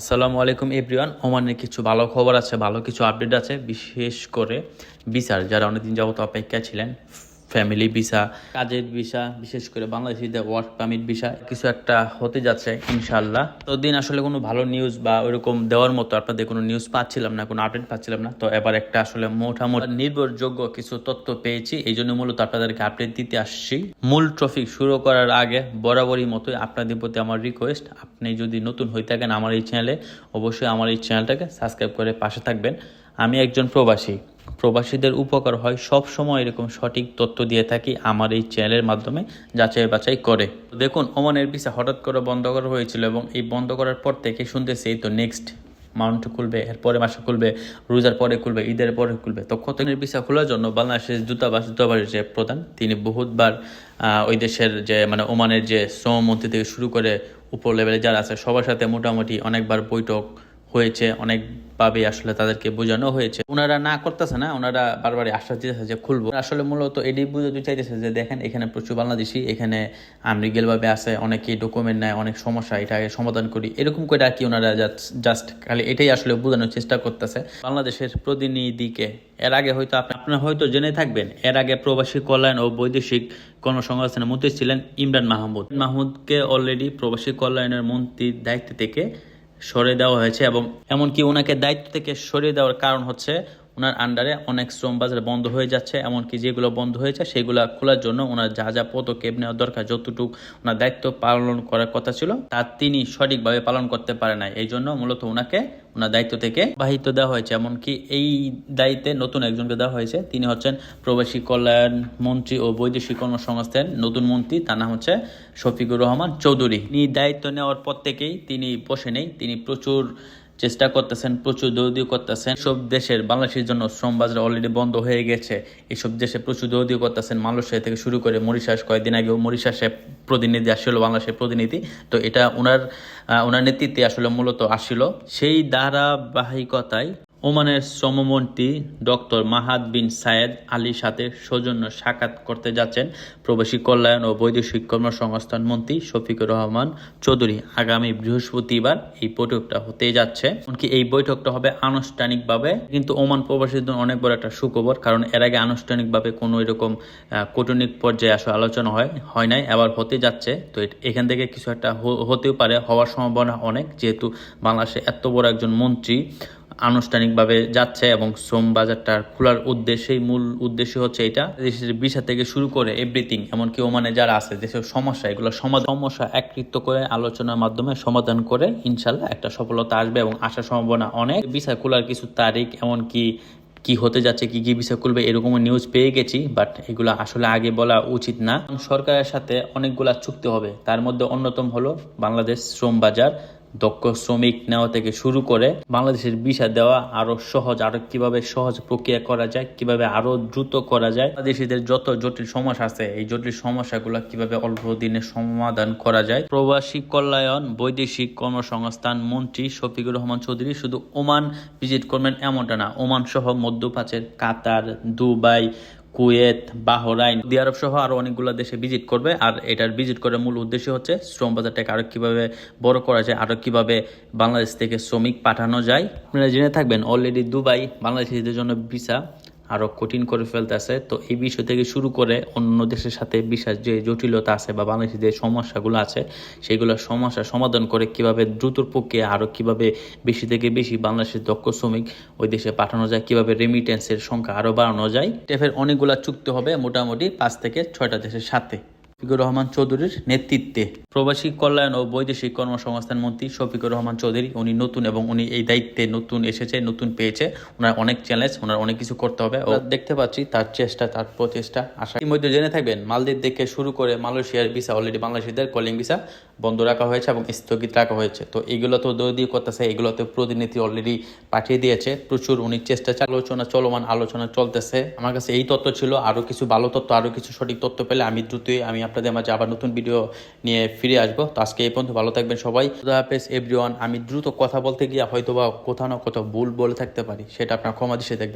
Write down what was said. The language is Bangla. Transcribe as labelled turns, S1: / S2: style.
S1: আসসালামু আলাইকুম, এভরিওয়ান। ওমানের কিছু ভালো খবর আছে, ভালো কিছু আপডেট আছে, বিশেষ করে বিচার, যারা অনেকদিন যাবত অপেক্ষা ছিলেন। ফ্যামিলি ভিসা কাজের ভিসা বিশেষ করে বাংলাদেশিদের ওয়ার্ক পারমিট ভিসা কিছু একটা হতে যাচ্ছে ইনশাল্লাহ তো দিন আসলে কোনো ভালো নিউজ বা ওইরকম দেওয়ার মতো আপনাদের কোনো নিউজ পাচ্ছিলাম না, কোনো আপডেট পাচ্ছিলাম না। তো এবার একটা আসলে মোটামুটি নির্ভরযোগ্য কিছু তথ্য পেয়েছি, এই জন্য মূলত আপনাদেরকে আপডেট দিতে আসছি। মূল ট্রফিক শুরু করার আগে বরাবরই মতোই আপনাদের প্রতি আমার রিকোয়েস্ট আপনি যদি নতুন হয়ে থাকেন আমার এই চ্যানেলে অবশ্যই আমার এই চ্যানেলটাকে সাবস্ক্রাইব করে পাশে থাকবেন। আমি একজন প্রবাসী। প্রবাসীদের উপকার হয় সব সময় এরকম সঠিক তথ্য দিয়ে থাকি আমার এই চ্যানেলের মাধ্যমে যাচাই বাছাই করে। দেখুন, ওমানের ভিসা হঠাৎ করে বন্ধ করা হয়েছিল এবং এই বন্ধ করার পর থেকে শুনতেছি তো নেক্সট মাউন্ট খুলবে, এরপরে মাসে খুলবে, রোজার পরে খুলবে, ঈদের পরে খুলবে। তো কত দিনের ভিসা খোলার জন্য বাংলাদেশের দূতাবাস, দূতাবাসের যে প্রধান, তিনি বহুতবার ওই দেশের যে মানে ওমানের যে শ্রমমন্ত্রী থেকে শুরু করে উপর লেভেলে যারা আছে, সবার সাথে মোটামুটি অনেকবার বৈঠক হয়েছে, অনেকভাবে আসলে তাদেরকে বোঝানো হয়েছে। ওনারা না করতেছে না ওনারা বারবারই আশ্বাস দিতেছে যে খুলবো। আসলে মূলত এটি বুঝাতে চাইতেছে যে দেখেন, এখানে প্রচুর বাংলাদেশি, এখানে আমরিগেল ভাবে আছে, অনেকেই ডকুমেন্ট নেয়, অনেক সমস্যা, এটা সমাধান করি। এরকম করে আর কি ওনারা জাস্ট খালি এটাই আসলে বোঝানোর চেষ্টা করতেছে। বাংলাদেশের প্রতিনিধিকে, এর আগে হয়তো আপনি, আপনার হয়তো জেনে থাকবেন, এর আগে প্রবাসী কল্যাণ ও বৈদেশিক কর্মসংস্থানের মন্ত্রী ছিলেন ইমরান মাহমুদ। মাহমুদকে অলরেডি প্রবাসী কল্যাণের মন্ত্রীর দায়িত্ব থেকে সরে দেওয়া হয়েছে এবং এমনকি ওনাকে দায়িত্ব থেকে সরিয়ে দেওয়ার কারণ হচ্ছে ওনার আন্ডারে অনেক শ্রম বাজার বন্ধ হয়ে যাচ্ছে, এমনকি যেগুলো বন্ধ হয়েছে সেগুলো খোলার জন্য ওনার যা যা পদক্ষেপ নেওয়া দরকার, যতটুকু ওনার দায়িত্ব পালন করার কথা ছিল, তা তিনি সঠিকভাবে পালন করতে পারে না এই জন্য মূলত ওনাকে ওনার দায়িত্ব থেকে বাহিত দেওয়া হয়েছে, এমনকি এই দায়িত্বে নতুন একজনকে দেওয়া হয়েছে, তিনি হচ্ছেন প্রবাসী কল্যাণ মন্ত্রী ও বৈদেশিক কর্মসংস্থান নতুন মন্ত্রী, তার নাম হচ্ছে শফিকুর রহমান চৌধুরী। তিনি দায়িত্ব নেওয়ার পর থেকেই তিনি বসে নেই, তিনি প্রচুর চেষ্টা করতেছেন, প্রচুর দৌদি করতেছেন। সব দেশের বাংলাদেশের জন্য শ্রম বাজার অলরেডি বন্ধ হয়ে গেছে। এইসব দেশে প্রচুর দৌদি করতেছেন। মালয়েশিয়া থেকে শুরু করে মরিশাস, কয়েকদিন আগেও মরিশাসে প্রতিনিধি আসছিল, বাংলাদেশের প্রতিনিধি। তো এটা ওনার ওনার নেতৃত্বে আসলে মূলত আসছিল সেই ধারাবাহিকতায় ওমানের শ্রমমন্ত্রী ডক্টর মাহাদ বিন সায়েদ আলীর সাথে সৌজন্য সাক্ষাৎ করতে যাচ্ছেন প্রবাসী কল্যাণ ও বৈদেশিক কর্মসংস্থান মন্ত্রী শফিকুর রহমান চৌধুরী আগামী বৃহস্পতিবার এই বৈঠকটা হতে যাচ্ছে। এমনকি এই বৈঠকটা হবে আনুষ্ঠানিকভাবে। কিন্তু ওমান প্রবাসীদের জন্য অনেক বড় একটা সুখবর, কারণ এর আগে আনুষ্ঠানিকভাবে কোনো এরকম কূটনৈতিক পর্যায়ে আসলে আলোচনা হয় হয় নাই, আবার হতে যাচ্ছে। তো এখান থেকে কিছু একটা হতেও পারে, হওয়ার সম্ভাবনা অনেক, যেহেতু বাংলাদেশে এত বড় একজন মন্ত্রী। আনুষ্ঠানিকভাবে যাচ্ছে এবং শ্রম বাজারটা খোলার উদ্দেশ্যেই মূল উদ্দেশ্য হচ্ছে এটা। দেশের ভিসা থেকে শুরু করে এভরিথিং এমনকি ওমানে যারা আছে, দেশের সমস্যা, এগুলো সমাধান সমস্যা একত্রিত করে আলোচনার মাধ্যমে সমাধান করে ইনশাল্লাহ একটা সফলতা আসবে এবং আসার সম্ভাবনা অনেক। ভিসা খোলার কিছু তারিখ, এমনকি কি হতে যাচ্ছে, কি কি বিষয় খুলবে এরকম নিউজ পেয়ে গেছি বাট এগুলো আসলে আগে বলা উচিত না। সরকারের সাথে অনেকগুলা চুক্তি হবে। তার মধ্যে অন্যতম হলো বাংলাদেশ শ্রম বাজার। দক্ষ শ্রমিক নেওয়া থেকে শুরু করে বাংলাদেশের ভিসা দেওয়া আরও সহজ, আরও কীভাবে সহজ প্রক্রিয়া করা যায়, কীভাবে আরও দ্রুত করা যায়। বাংলাদেশিদের যত জটিল সমস্যা আছে, এই জটিল সমস্যাগুলো কীভাবে অল্প দিনে সমাধান করা যায়। প্রবাসী কল্যাণ, বৈদেশিক কর্মসংস্থান মন্ত্রী শফিকুর রহমান চৌধুরী শুধু ওমান ভিজিট করবেন এমনটা না ওমান সহ মধ্যপ্রাচ্যের Qatar, Dubai Kuwait, Bahrain, Saudi Arab সহ আরও অনেকগুলো দেশে ভিজিট করবে। আর এটার ভিজিট করার মূল উদ্দেশ্য হচ্ছে শ্রম বাজারটাকে আরও কীভাবে বড় করা যায় আরও কীভাবে বাংলাদেশ থেকে শ্রমিক পাঠানো যায়। আপনারা জেনে থাকবেন অলরেডি দুবাই বাংলাদেশিদের জন্য ভিসা আরও কঠিন করে ফেলতেছে। তো এই বিষয় থেকে শুরু করে অন্য দেশের সাথে বিশেষ যে জটিলতা আছে বা বাংলাদেশের যে সমস্যাগুলো আছে সেগুলোর সমস্যা সমাধান করে কীভাবে দ্রুত পক্ষে আরও কীভাবে বেশি থেকে বেশি বাংলাদেশের দক্ষ শ্রমিক ওই দেশে পাঠানো যায়, কীভাবে রেমিটেন্সের সংখ্যা আরও বাড়ানো যায় টেফের অনেকগুলো চুক্তি হবে মোটামুটি পাঁচ থেকে ছয়টা দেশের সাথে। শফিকুর রহমান চৌধুরীর নেতৃত্বে প্রবাসী কল্যাণ ও বৈদেশিক কর্মসংস্থান মন্ত্রী শফিকুর রহমান চৌধুরী, উনি নতুন এবং উনি এই দায়িত্বে নতুন এসেছে, নতুন পেয়েছে। ওনার অনেক চ্যালেঞ্জ ওনার অনেক কিছু করতে হবে। ও দেখতে পাচ্ছি তার চেষ্টা, তার প্রচেষ্টা। আশা ইতিমধ্যে জেনে থাকবেন, মালদ্বীপ থেকে শুরু করে মালয়েশিয়ার ভিসা অলরেডি বাংলাদেশিদের কলিং ভিসা বন্ধ রাখা হয়েছে এবং স্থগিত রাখা হয়েছে। তো এগুলো তো দৌদি করতেছে, এগুলোতে প্রতিনিধি অলরেডি পাঠিয়ে দিয়েছে। প্রচুর উনি চেষ্টা আলোচনা চলমান আলোচনা চলতেছে। আমার কাছে এই তথ্য ছিল আরও কিছু ভালো তথ্য আরও কিছু সঠিক তথ্য পেলে আমি দ্রুতই আমি আপনাদের মাঝে আবার নতুন ভিডিও নিয়ে ফিরে আসব। তো আজকে এই পর্যন্ত ভালো থাকবেন সবাই। হাফেজ এভরিওয়ান আমি দ্রুত কথা বলতে গিয়ে হয়তো বা কোথাও না কোথাও ভুল বলে থাকতে পারি, সেটা আপনার ক্ষমা দিয়ে দেখবেন।